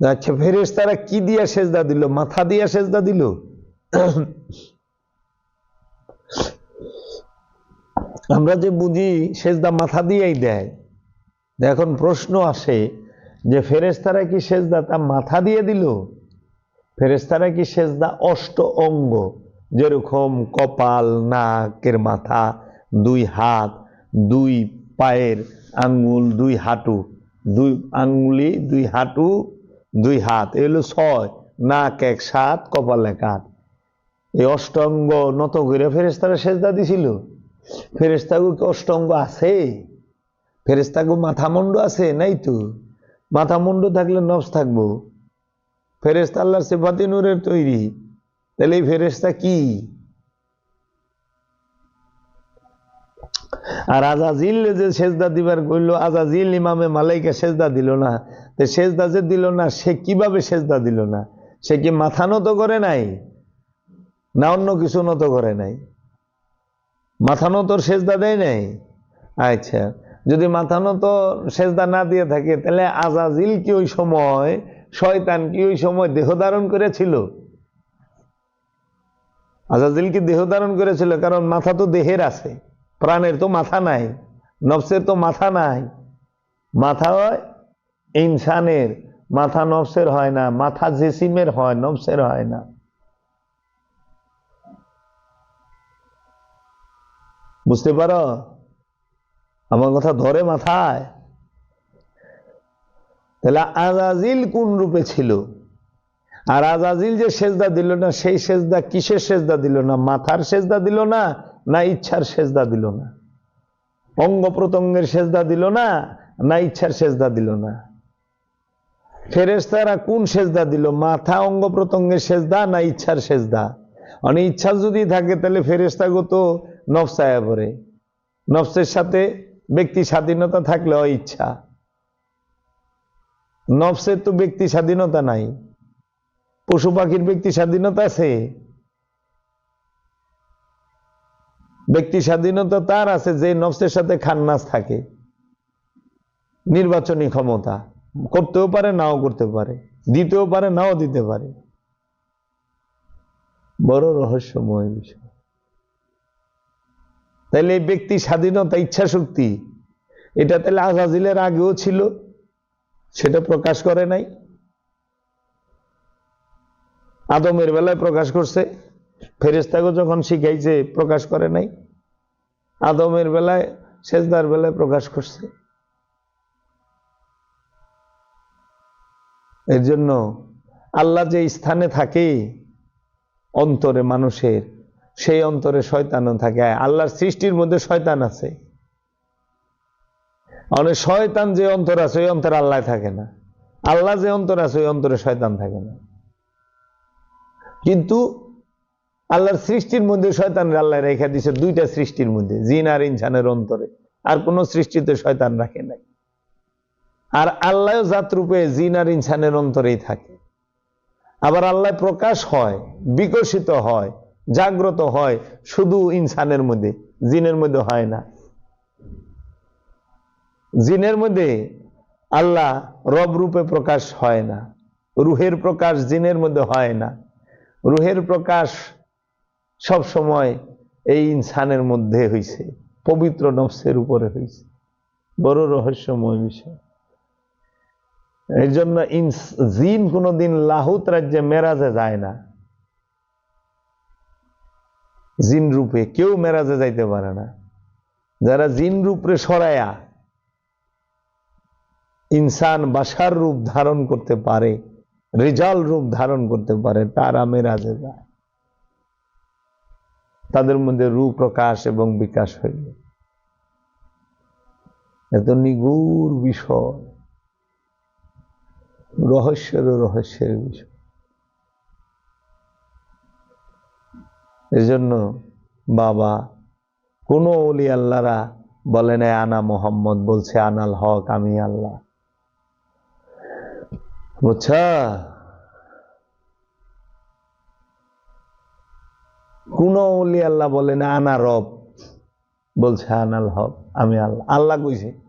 আচ্ছা ফেরেস তারা কি দিয়া সেজদা দিল? মাথা দিয়া সেজদা দিল? আমরা যে বুঝি সেজদা মাথা দিয়েই দেয়। এখন প্রশ্ন আসে যে ফেরেস্তারা কি সেজদা তা মাথা দিয়ে দিল? ফেরেস্তারা কি সেজদা অষ্ট অঙ্গ? যেরকম কপাল, নাকের মাথা, দুই হাত, দুই পায়ের আঙ্গুল, দুই হাঁটু, দুই আঙ্গুলি, দুই হাঁটু দুই হাত এগুলো ছয়, নাক এক, সাত, কপাল এক, আট। এই অষ্টঙ্গ নত করে ফেরেস্তারা সেজদা দিছিল। ফেরেস্তাগু কি অষ্টঙ্গ আছে? ফেরেস্তাগু মাথা মুন্ড আছে? নাই তো। মাথা মুন্ড থাকলে নফস থাকব। ফেরেস্তা আল্লাহর সেফাতি নূরের তৈরি। তাহলে এই ফেরেস্তা কি? আর আজাজিল যে সেজদা দিবার কইলো, আজাজিল ইমামে মালাইকা সেজদা দিল না। তো সেজদা যে দিল না, সে কীভাবে সেজদা দিল না? সে কি মাথা নত করে নাই? না অন্য কিছু নত করে নাই? মাথা নত সেজদা দেয় নাই? আচ্ছা যদি মাথা নত সেজদা না দিয়ে থাকে, তাহলে আজাজিল কি ওই সময়, শয়তান কি ওই সময় দেহ ধারণ করেছিল? আজাজিল কি দেহ ধারণ করেছিল? কারণ মাথা তো দেহের আছে। প্রাণের তো মাথা নাই, নফসের তো মাথা নাই। মাথা হয় ইনসানের, মাথা নফসের হয় না, মাথা জেসিমের হয়, নফসের হয় না। বুঝতে পারো? আমার কথা ধরে মাথায়। তাহলে আজাজিল কোন রূপে ছিল? আর আজাজিল যে সেজদা দিল না, সেই সেজদা কিসের সেজদা দিল না? মাথার সেজদা দিল না না ইচ্ছার সেজদা দিল না। অঙ্গ প্রত্যঙ্গের সেজদা দিল না না ইচ্ছার সেজদা দিল না। ফেরেস্তারা কোন সেজদা দিল? মাথা অঙ্গ প্রত্যঙ্গের সেজদা না ইচ্ছার সেজদা? মানে ইচ্ছা যদি থাকে তাহলে ফেরেস্তাগো তো নফসায়া পড়ে। নফসের সাথে ব্যক্তি স্বাধীনতা থাকলে ইচ্ছা নফসের তো ব্যক্তি স্বাধীনতা নাই। পশু পাখির ব্যক্তি স্বাধীনতা আছে। ব্যক্তি স্বাধীনতা তার আছে, যে নফসের সাথে খান্নাস থাকে। নির্বাচনী ক্ষমতা। করতেও পারে, নাও করতে পারে। দিতেও পারে, নাও দিতে পারে। বড় রহস্যময় বিষয়। তাহলে এই ব্যক্তি স্বাধীনতা ইচ্ছা শক্তি এটা তাহলে আজাজিলের আগেও ছিল, সেটা প্রকাশ করে নাই। আদমের বেলায় প্রকাশ করছে। ফেরেস্তাকে যখন শিখাইছে, প্রকাশ করে নাই, আদমের বেলায়, সেজদার বেলায় প্রকাশ করছে। এর জন্য আল্লাহ যে স্থানে থাকে, অন্তরে মানুষের, সেই অন্তরে শয়তানও থাকে। আল্লাহর সৃষ্টির মধ্যে শয়তান আছে। অনেক শয়তান যে অন্তর আছে, ওই অন্তরে আল্লাহ থাকে না। আল্লাহ যে অন্তর আছে, ওই অন্তরে শয়তান থাকে না। কিন্তু আল্লাহর সৃষ্টির মধ্যে শয়তানের আল্লাহ রেখে দিছে দুইটা সৃষ্টির মধ্যে, জিন আর ইনসানের অন্তরে। আর কোন সৃষ্টিতে শয়তান রাখে নাই। আর আল্লাহ জাতরূপে জিন আর ইনসানের অন্তরেই থাকে। আবার আল্লাহ প্রকাশ হয়, বিকশিত হয়, জাগ্রত হয়, শুধু ইনসানের মধ্যে, জিনের মধ্যে হয় না। জিনের মধ্যে আল্লাহ রব রূপে প্রকাশ হয় না, রুহের প্রকাশ জিনের মধ্যে হয় না। রুহের প্রকাশ সব সময় এই ইনসানের মধ্যে হইছে, পবিত্র নফসের উপরে হইছে। বড় রহস্যময় বিষয়। এর জন্য জিন কোনোদিন লাহুত রাজ্যে মেরাজে যায় না। জিন রূপে কেউ মেরাজে যাইতে পারে না। যারা জিন রূপে সরায়া ইনসান বাসার রূপ ধারণ করতে পারে, রেজাল রূপ ধারণ করতে পারে, তারা মেরাজে যায়। তাদের মধ্যে রূপ প্রকাশ এবং বিকাশ হইল। এত নিগুর বিষয়। রহস্যের রহস্যের বিষয়। এজন্য বাবা, কোন অলি আল্লাহরা বলে না আনা মোহাম্মদ, বলছে, আনাল হক, আমি আল্লাহ। বুঝছা কোন অলি আল্লাহ বলে না আনা রব। বলছে আনাল হক আমি আল্লাহ। আল্লাহ কইছে।